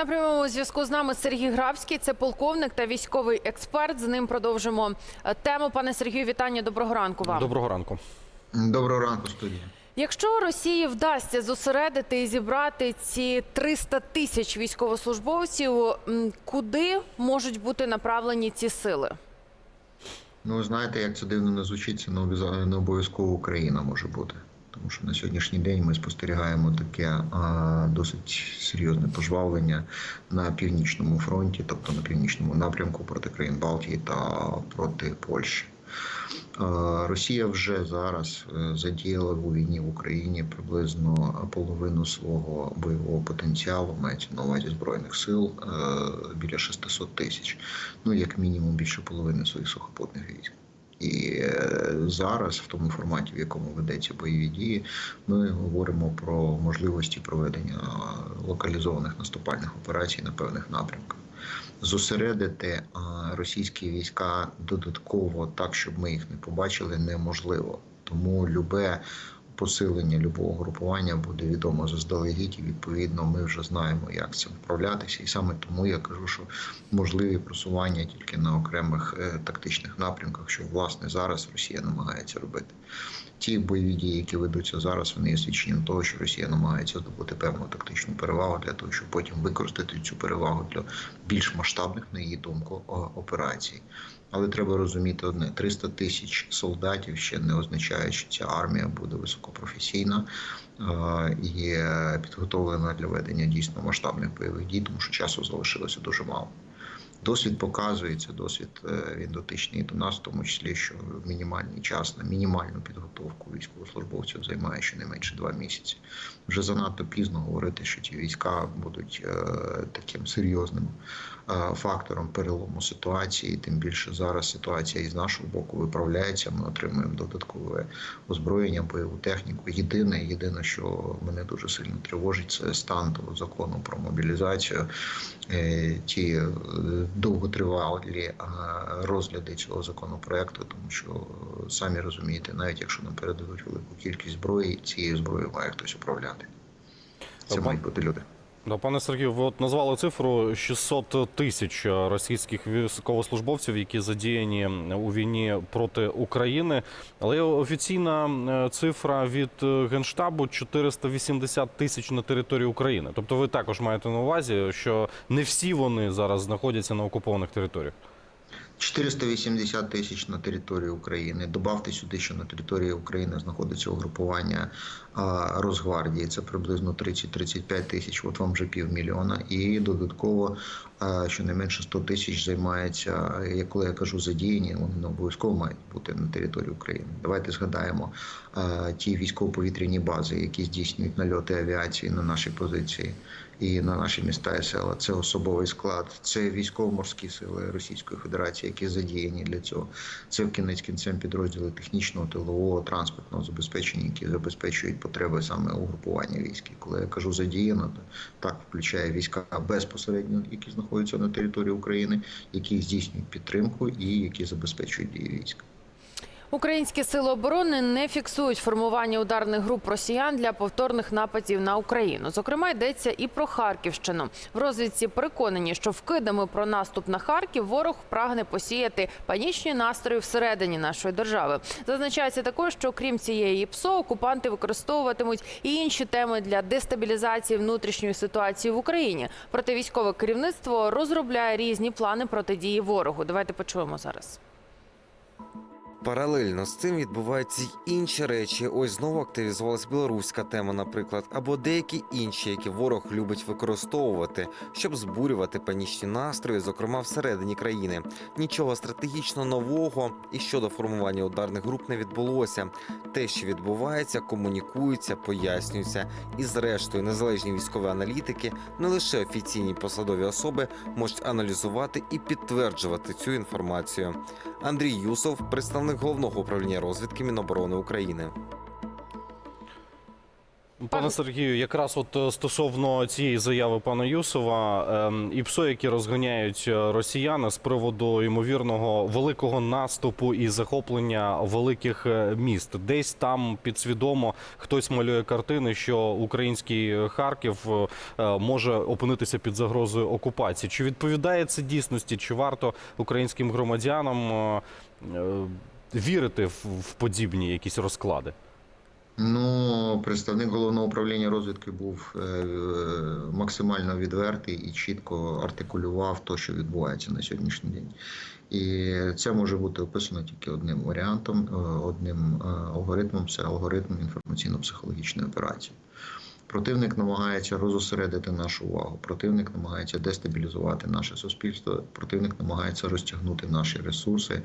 На прямому зв'язку з нами Сергій Грабський, це полковник та військовий експерт. З ним продовжимо е, тему. Пане Сергію, вітання. Доброго ранку вам. Доброго ранку. Доброго ранку, студія. Якщо Росії вдасться зосередити і зібрати ці 300 тисяч військовослужбовців, куди можуть бути направлені ці сили? Ну, знаєте, як це дивно не звучить, це не обов'язково Україна може бути. Тому що на сьогоднішній день ми спостерігаємо таке досить серйозне пожвавлення на північному фронті, тобто на північному напрямку проти країн Балтії та проти Польщі. Росія вже зараз е, задіяла у війні в Україні приблизно половину свого бойового потенціалу, мається на увазі збройних сил е, біля 600 тисяч, ну як мінімум більше половини своїх сухопутних військ. І е, зараз, в тому форматі, в якому ведеться бойові дії, ми говоримо про можливості проведення локалізованих наступальних операцій на певних напрямках. Зосередити російські війська додатково так, щоб ми їх не побачили, неможливо. Тому любе посилення любого групування буде відомо заздалегідь, і відповідно ми вже знаємо, як цим вправлятися. І саме тому я кажу, що можливі просування тільки на окремих е, тактичних напрямках, що власне зараз Росія намагається робити. Ті бойові дії, які ведуться зараз, вони є свідченням того, що Росія намагається здобути певну тактичну перевагу для того, щоб потім використати цю перевагу для більш масштабних, на її думку, операцій. Але треба розуміти одне: 300 тисяч солдатів ще не означає, що ця армія буде високопрофесійна і підготовлена для ведення дійсно масштабних бойових дій, тому що часу залишилося дуже мало. Досвід показує, це досвід е, він дотичний до нас, в тому числі, що мінімальний час на мінімальну підготовку військовослужбовців займає щонайменше два місяці. Вже занадто пізно говорити, що ті війська будуть е, таким серйозним е, фактором перелому ситуації. Тим більше зараз ситуація із нашого боку виправляється. Ми отримуємо додаткове озброєння, бойову техніку. Єдине, єдине, що мене дуже сильно тривожить, це стан того закону про мобілізацію. Ті довготривалі розгляди цього законопроекту, тому що е, самі розумієте, навіть якщо нам передадуть велику кількість зброї, цією зброєю має хтось управляти. Це мають бути люди. Да, пане Сергію, ви от назвали цифру 600 тисяч російських військовослужбовців, які задіяні у війні проти України. Але офіційна е, цифра від е, генштабу 480 тисяч на території України. Тобто, ви також маєте на увазі, що не всі вони зараз знаходяться на окупованих територіях. 480 тисяч на території України. Добавте сюди, що на території України знаходиться угрупування Росгвардії. Це приблизно 30-35 тисяч. От вам вже півмільйона. І додатково щонайменше 100 тисяч займається. Я коли я кажу задіяні, вони не обов'язково мають бути на території України. Давайте згадаємо ті військово-повітряні бази, які здійснюють нальоти авіації на наші позиції і на наші міста і села. Це особовий склад, це військово-морські сили Російської Федерації, які задіяні для цього. Це в кінець кінцем підрозділи технічного, тилового, транспортного забезпечення, які забезпечують потреби саме угрупування військ. Коли я кажу задіяно, то так включає війська безпосередньо, які знаходяться на території України, які здійснюють підтримку і які забезпечують дії військ. Українські сили оборони не фіксують формування ударних груп росіян для повторних нападів на Україну. Зокрема, йдеться і про Харківщину. В розвідці переконані, що вкидами про наступ на Харків ворог прагне посіяти панічні настрої всередині нашої держави. Зазначається також, що крім цієї ПСО, окупанти використовуватимуть і інші теми для дестабілізації внутрішньої ситуації в Україні. Проте військове керівництво розробляє різні плани протидії ворогу. Давайте почуємо зараз. Паралельно з цим відбуваються й інші речі. Ось знову активізувалась білоруська тема, наприклад, або деякі інші, які ворог любить використовувати, щоб збурювати панічні настрої, зокрема всередині країни. Нічого стратегічно нового і щодо формування ударних груп не відбулося. Те, що відбувається, комунікується, пояснюється. І зрештою, незалежні військові аналітики, не лише офіційні посадові особи, можуть аналізувати і підтверджувати цю інформацію. Андрій Юсов, представник головного управління розвідки Міноборони України. Пане Сергію, якраз от е, стосовно цієї заяви пана Юсова, ем, і ПСО, які розганяють е, росіяни з приводу ймовірного великого наступу і захоплення великих е, міст, десь там підсвідомо хтось малює картини, що український Харків може опинитися під загрозою окупації. Чи відповідає це дійсності? Чи варто українським громадянам вірити в, в подібні якісь розклади? Ну, представник головного управління розвідки був е, максимально відвертий і чітко артикулював те, що відбувається на сьогоднішній день. І це може бути описано тільки одним варіантом, е, одним е, алгоритмом це алгоритм інформаційно-психологічної операції. Противник намагається розосередити нашу увагу. Противник намагається дестабілізувати наше суспільство. Противник намагається розтягнути наші ресурси, е,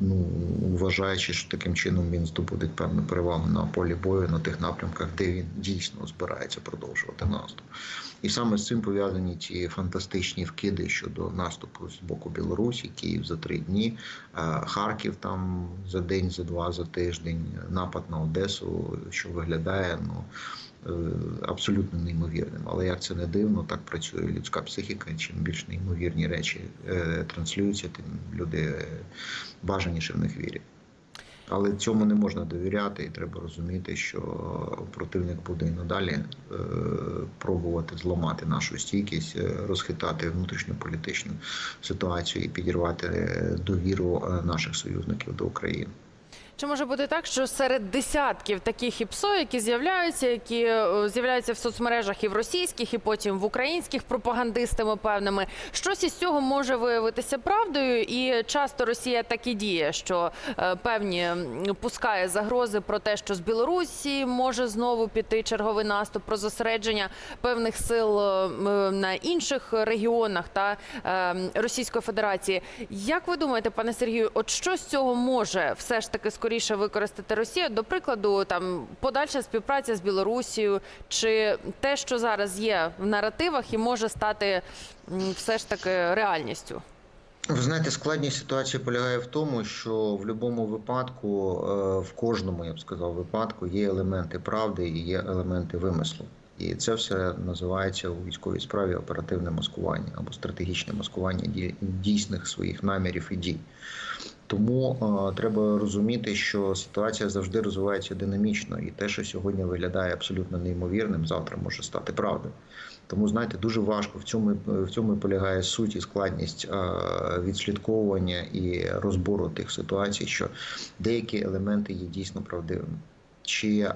ну, вважаючи, що таким чином він здобуде певну перевагу на полі бою на тих напрямках, де він дійсно збирається продовжувати наступ. І саме з цим пов'язані ті фантастичні вкиди щодо наступу з боку Білорусі, Київ за три дні, е, Харків там за день, за два, за тиждень, напад на Одесу, що виглядає ну е, абсолютно неймовірним. Але як це не дивно, так працює людська психіка. Чим більш неймовірні речі е, транслюються, тим люди бажаніше в них вірять. Але цьому не можна довіряти, і треба розуміти, що противник буде і надалі е, пробувати зламати нашу стійкість, е, розхитати внутрішньополітичну ситуацію і підірвати довіру е, наших союзників до України. Чи може бути так, що серед десятків таких ІПСО, які з'являються, які е, з'являються в соцмережах і в російських, і потім в українських пропагандистами певними, щось із цього може виявитися правдою, і часто Росія так і діє, що е, певні пускає загрози про те, що з Білорусі може знову піти черговий наступ про зосередження певних сил е, на інших регіонах та Російської Федерації. Як ви думаєте, пане Сергію, от що з цього може все ж таки скоріше використати Росія? До прикладу, там подальша співпраця з Білорусією, чи те, що зараз є в наративах, і може стати все ж таки реальністю? Ви знаєте, складність ситуації полягає в тому, що в будь-якому випадку, е, в кожному, я б сказав, випадку є елементи правди і є елементи вимислу. І це все називається у військовій справі оперативне маскування або стратегічне маскування дійсних своїх намірів і дій. Тому е, треба розуміти, що ситуація завжди розвивається динамічно, і те, що сьогодні виглядає абсолютно неймовірним, завтра може стати правдою. Тому знаєте, дуже важко в цьому в цьому полягає суть і складність е, відслідковування і розбору тих ситуацій, що деякі елементи є дійсно правдивими. Чи е,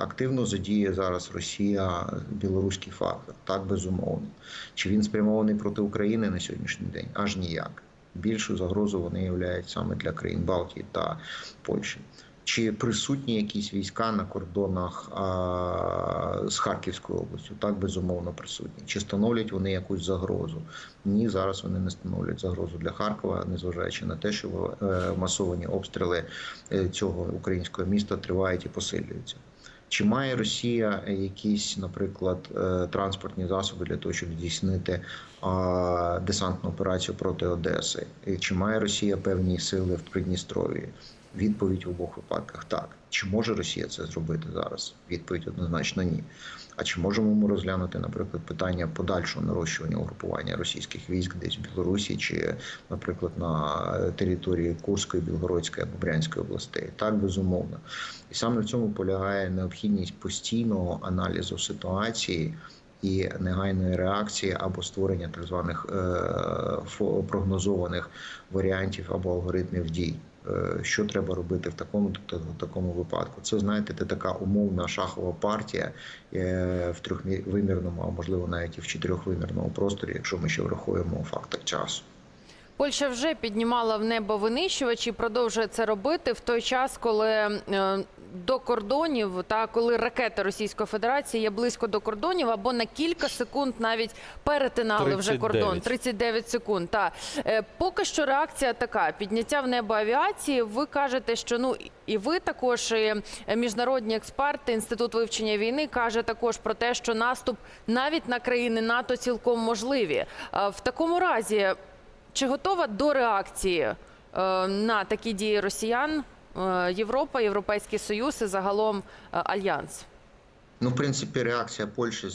активно задіє зараз Росія білоруський фактор? Так, безумовно. Чи він спрямований проти України на сьогоднішній день? Аж ніяк. Більшу загрозу вони являють саме для країн Балтії та Польщі. Чи присутні якісь війська на кордонах а, з Харківською областю? Так, безумовно, присутні. Чи становлять вони якусь загрозу? Ні, зараз вони не становлять загрозу для Харкова, незважаючи на те, що е, масовані обстріли е, цього українського міста тривають і посилюються. Чи має Росія якісь, наприклад, е, транспортні засоби для того, щоб здійснити десантну операцію проти Одеси? Чи має Росія певні сили в Придністров'ї? Відповідь в обох випадках так. Чи може Росія це зробити зараз? Відповідь однозначно ні. А чи можемо ми розглянути, наприклад, питання подальшого нарощування угрупування російських військ десь в Білорусі, чи, наприклад, на території Курської, Білгородської або Брянської областей? Так, безумовно. І саме в цьому полягає необхідність постійного аналізу ситуації. І негайної реакції або створення так званих е, прогнозованих варіантів або алгоритмів дій. Е, Що треба робити в такому та- в такому випадку? Це знаєте, це така умовна шахова партія е, в трьохвимірному, а можливо навіть і в чотирьохвимірному просторі, якщо ми ще врахуємо фактор часу. Польща вже піднімала в небо винищувачі, продовжує це робити в той час, коли е, до кордонів та коли ракети Російської Федерації є близько до кордонів або на кілька секунд навіть перетинали вже кордон. 39 секунд. Та Е, поки що реакція така: підняття в небо авіації. Ви кажете, що ну і ви також і міжнародні експерти, інститут вивчення війни каже також про те, що наступ навіть на країни НАТО цілком можливі. Е, В такому разі. Чи готова до реакції е, на такі дії росіян е, Європа, Європейський Союз і загалом е, альянс? Ну, в принципі, реакція Польщі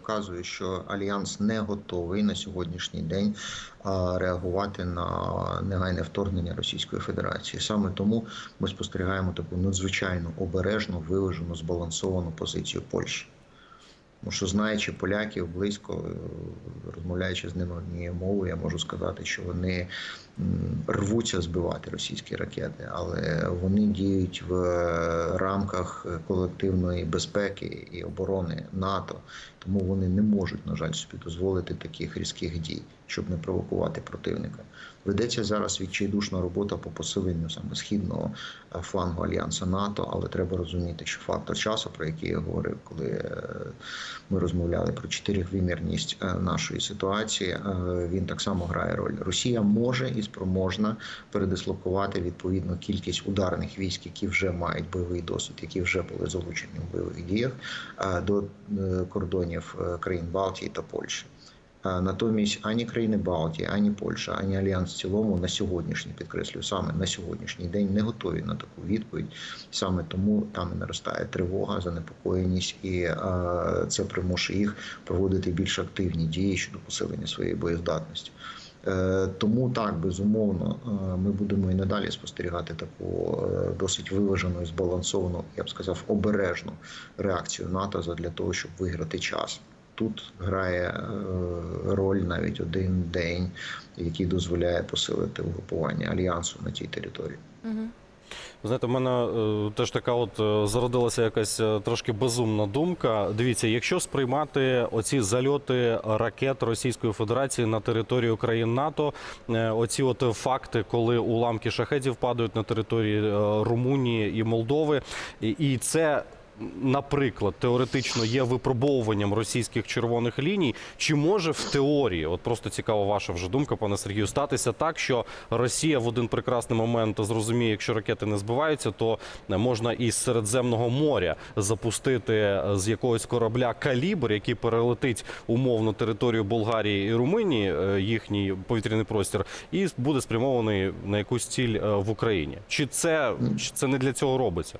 вказує, що альянс не готовий на сьогоднішній день реагувати на негайне вторгнення Російської Федерації. Саме тому ми спостерігаємо таку надзвичайно обережну, виважену, збалансовану позицію Польщі. Тому що знаючи поляків близько, е, розмовляючи з ними однією мовою, я можу сказати, що вони рвуться збивати російські ракети, але вони діють в е, рамках колективної безпеки і оборони НАТО, тому вони не можуть, на жаль, собі дозволити таких різких дій, щоб не провокувати противника. Ведеться зараз відчайдушна робота по посиленню саме східного е, флангу альянсу НАТО, але треба розуміти, що фактор часу, про який я говорив, коли е, ми розмовляли про чотирихвимірність е, нашої ситуації, він так само грає роль. Росія може і спроможна передислокувати відповідну кількість ударних військ, які вже мають бойовий досвід, які вже були залучені в бойових діях до кордонів країн Балтії та Польщі. Натомість ані країни Балтії, ані Польща, ані Альянс в цілому на сьогоднішній підкреслюю, саме на сьогоднішній день не готові на таку відповідь. Саме тому там і наростає тривога, занепокоєність, і це примушує їх проводити більш активні дії щодо посилення своєї боєздатності. Е, Тому так безумовно е, ми будемо і надалі спостерігати таку е, досить виважену і збалансовану, я б сказав, обережну реакцію НАТО для того, щоб виграти час. Тут грає е, роль навіть один день, який дозволяє посилити угрупування альянсу на тій території. Угу. Знаєте, в мене е, теж така от е, зародилася якась е, трошки безумна думка. Дивіться, якщо сприймати оці зальоти ракет Російської Федерації на територію країн НАТО, е, оці от факти, коли уламки шахедів падають на території е, Румунії і Молдови, і, і це. Наприклад, теоретично є випробовуванням російських червоних ліній. Чи може в теорії, от просто цікава ваша вже думка, пане Сергію, статися так, що Росія в один прекрасний момент зрозуміє, якщо ракети не збиваються, то можна із Середземного моря запустити з якогось корабля калібр, який перелетить умовно територію Болгарії і Румунії, е, їхній повітряний простір, і буде спрямований на якусь ціль е, в Україні. Чи це, чи це не для цього робиться?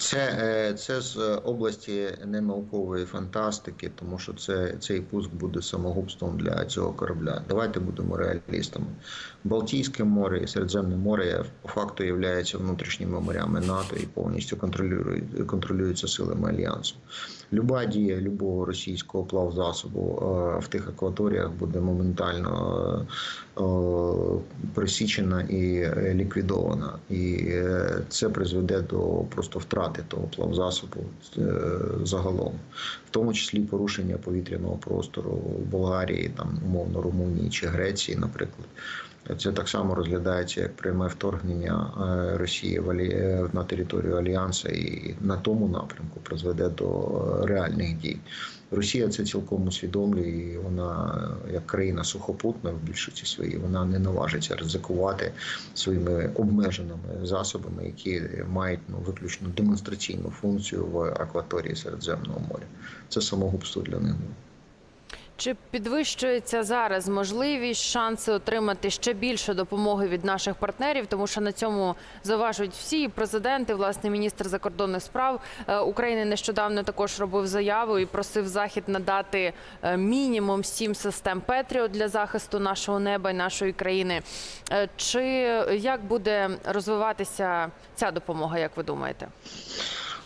Це, е, це з області ненаукової фантастики, тому що це, цей пуск буде самогубством для цього корабля. Давайте будемо реалістами. Балтійське море і Середземне море по факту являються внутрішніми морями НАТО і повністю контролюють, контролюються силами альянсу. Люба дія любого російського плавзасобу е, в тих акваторіях буде моментально е, е, і е, ліквідована. І це призведе до просто втрати того плавзасобу загалом, в тому числі порушення повітряного простору Болгарії, там умовно Румунії чи Греції, наприклад. Це так само розглядається як пряме вторгнення е, Росії е, на територію Альянсу і на тому напрямку призведе до е, реальних дій. Росія це цілком усвідомлює, і вона, як країна сухопутна в більшості своїй, вона не наважиться ризикувати своїми обмеженими засобами, які мають ну, виключно демонстраційну функцію в акваторії Середземного моря. Це самогубство для них. Чи підвищується зараз можливість, шанси отримати ще більше допомоги від наших партнерів, тому що на цьому зауважують всі президенти, власне, міністр закордонних справ е, України нещодавно також робив заяву і просив захід надати е, мінімум сім систем Петріот для захисту нашого неба і нашої країни. Е, Чи як буде розвиватися ця допомога, як ви думаєте?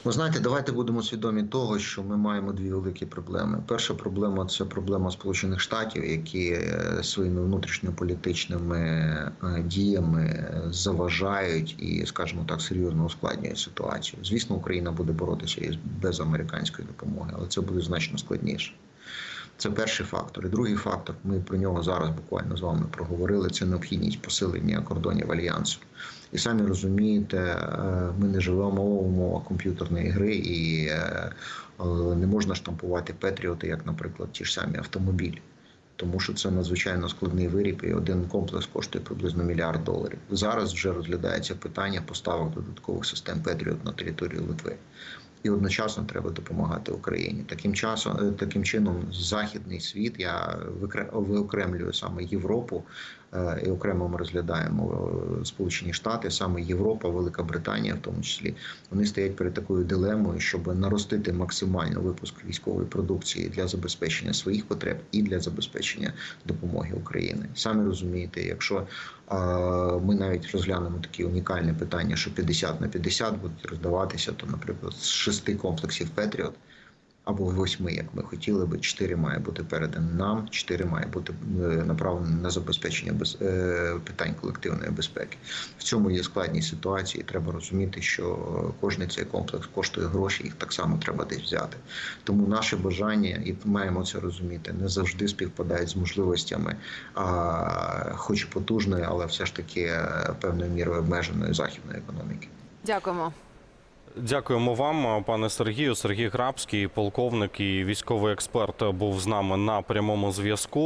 Ви знаєте, давайте будемо свідомі того, що ми маємо дві великі проблеми. Перша проблема це проблема Сполучених Штатів, які е, своїми внутрішньополітичними е, діями заважають і, скажімо так, серйозно ускладнюють ситуацію. Звісно, Україна буде боротися без американської допомоги, але це буде значно складніше. Це перший фактор. І другий фактор, ми про нього зараз буквально з вами проговорили. Це необхідність посилення кордонів альянсу. І самі розумієте, е, ми не живемо в умовах комп'ютерної гри, і е, е, не можна штампувати Петріоти, як, наприклад, ті ж самі автомобілі. Тому що це надзвичайно складний виріб, і один комплекс коштує приблизно мільярд доларів. Зараз вже розглядається питання поставок додаткових систем Петріот на територію Литви. І одночасно треба допомагати Україні. Таким часом, е, таким чином, західний світ я виокремлюю саме Європу, е, і окремо ми розглядаємо е, Сполучені Штати, саме Європа, Велика Британія, в тому числі, вони стоять перед такою дилемою, щоб наростити максимально випуск військової продукції для забезпечення своїх потреб і для забезпечення допомоги Україні. Самі розумієте, якщо ми навіть розглянемо такі унікальні питання, що 50 на 50 будуть роздаватися, то, наприклад, шести комплексів Петріот. Або восьми, як ми хотіли би, чотири має бути передані нам, чотири має бути е, направлені на забезпечення без е, питань колективної безпеки. В цьому є складність ситуації. Треба розуміти, що кожний цей комплекс коштує гроші, їх так само треба десь взяти. Тому наше бажання, і маємо це розуміти, не завжди співпадають з можливостями, а, хоч потужної, але все ж таки е, певною мірою обмеженої західної економіки. Дякуємо. Дякуємо вам, пане Сергію. Сергій Грабський, полковник і військовий експерт, був з нами на прямому зв'язку.